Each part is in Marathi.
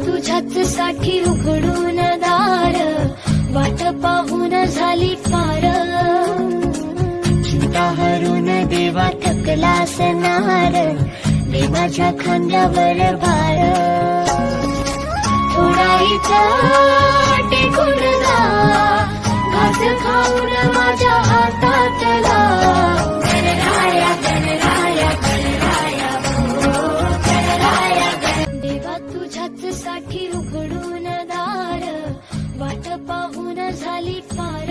तुझ्याच साठी उघडून दार वाट पाहून झाली पार. चिंता हरून देवा थकला असणार दे माझ्या खांद्यावर भार. थोडाईचा टेकून खाऊन माझ्या हातातला. पाहून झाली पार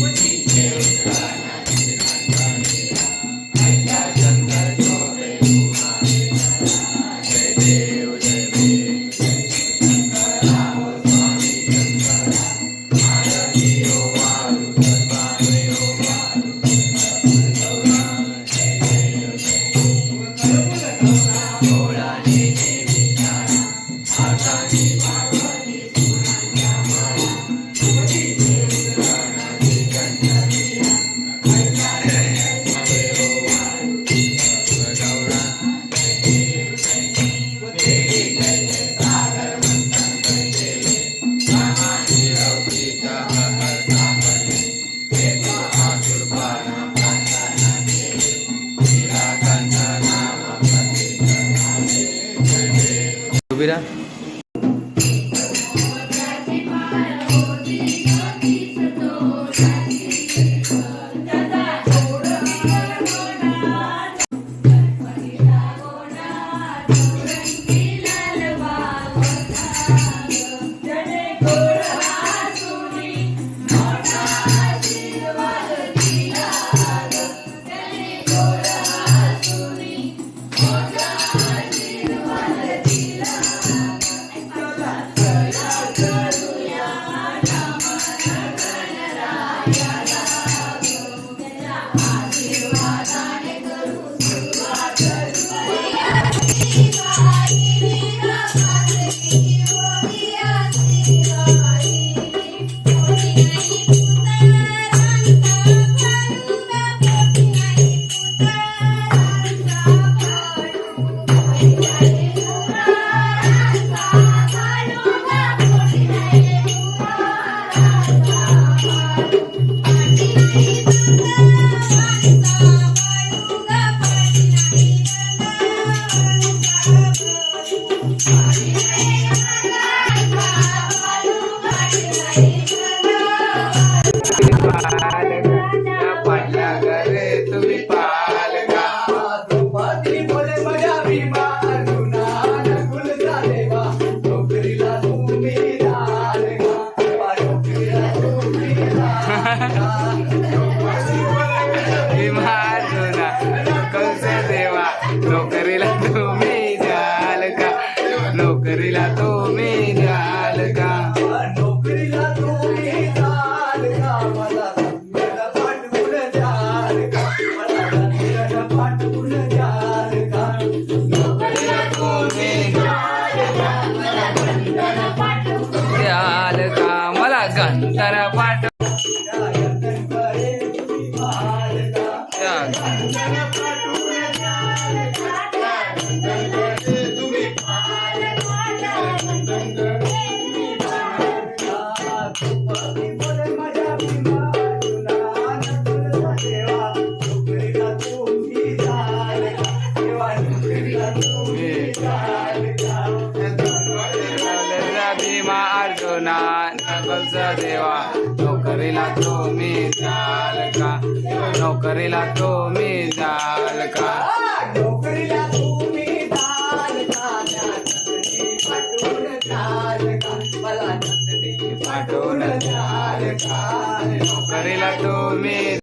What you do, काल कामला गंतर मला नंदनी पाठवून द्याल काय नोकरीला तुम्ही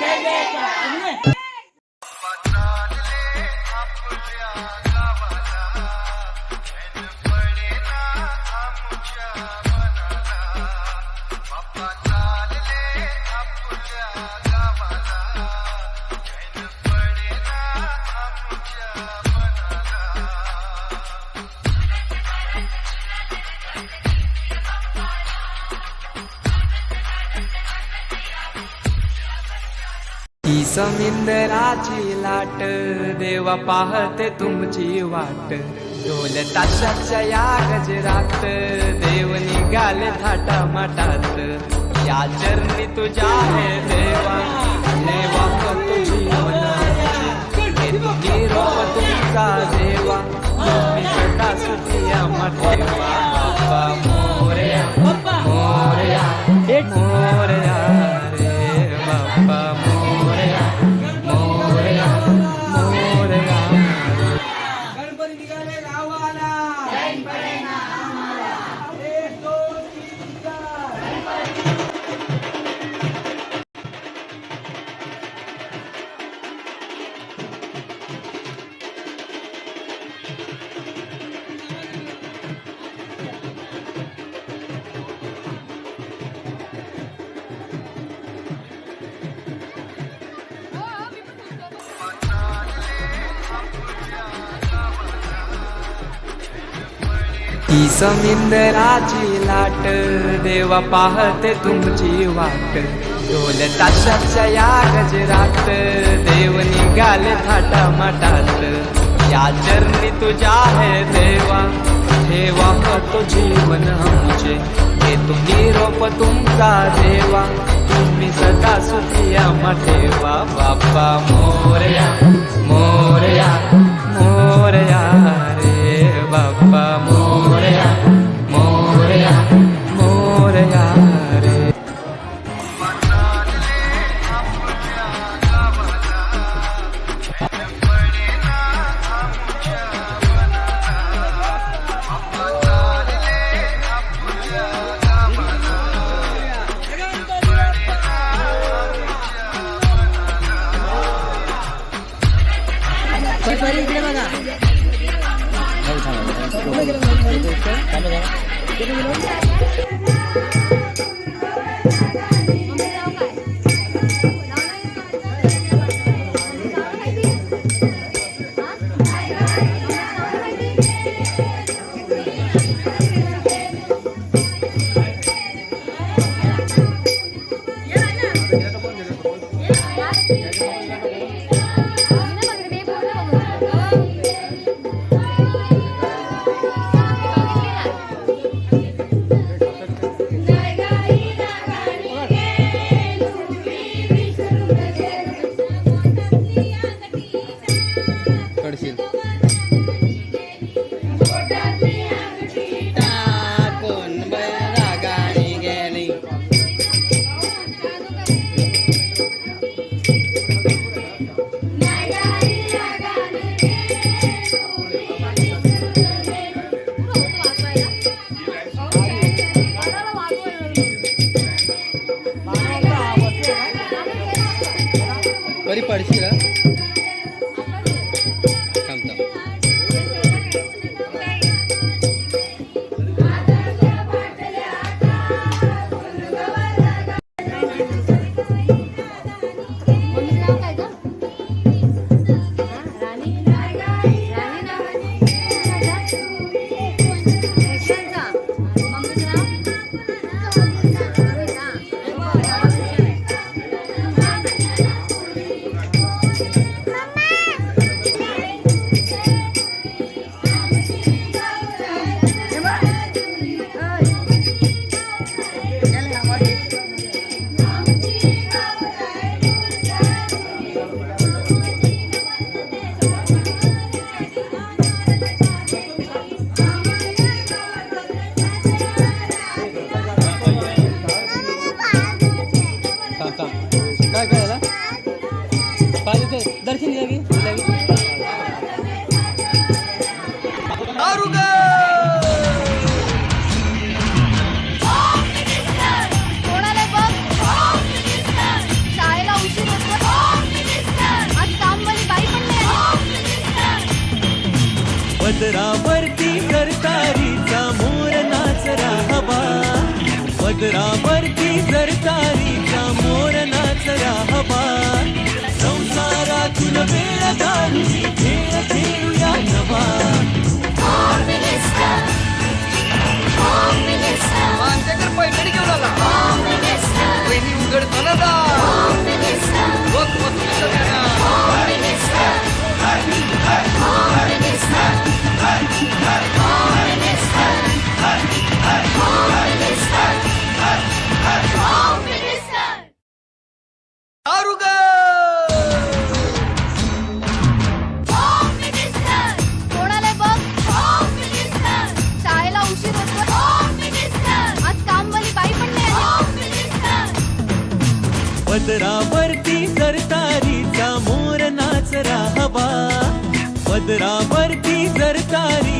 ही समिंदराची देवा पाहते तुमची वाट. ढोल ताशाच्या या गजरात देव निघाले थाटा माटात या चरणी तुझ्या आहे देवा. देवा तुझी निरोप तुमचा देवा. तुम्ही सदा सुखिया मठेवा. बाप्पा मोरया मोरया मोरया. ती समिंदराची लाट देवा पाहते तुमची वाट. ढोल ताशाच्या या गजरात देव निघाले थाटा माटात या चरणी तुझ्या आहे देवा ठेवा तो जीवन आमचे. हे तुम्ही रोप तुमचा देवा तुम्ही सदा सुखिया ठेवा. बाप्पा मोरया मोरया. सागरावरती सरतारीच्या मोरनाच राहबा संसारातून वेळ घालू खेळ खेळूया नवा. Hey! पदरावरती सरकारीचा मोर नाच राहवा पदरावरती सरकारी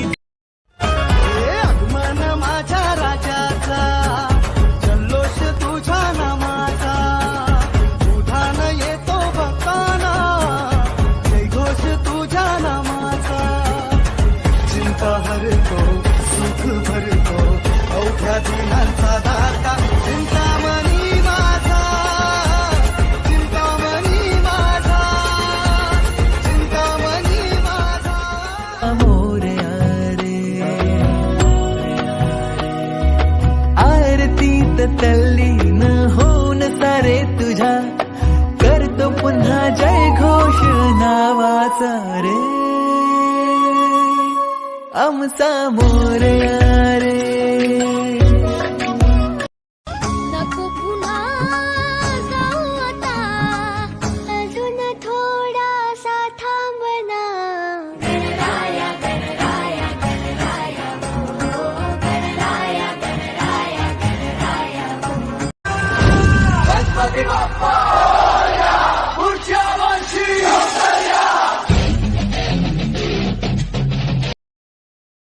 तल्लीन होऊन सारे तुझ्या. करतो पुन्हा जय घोष नावाचा रे. आमचा मोरया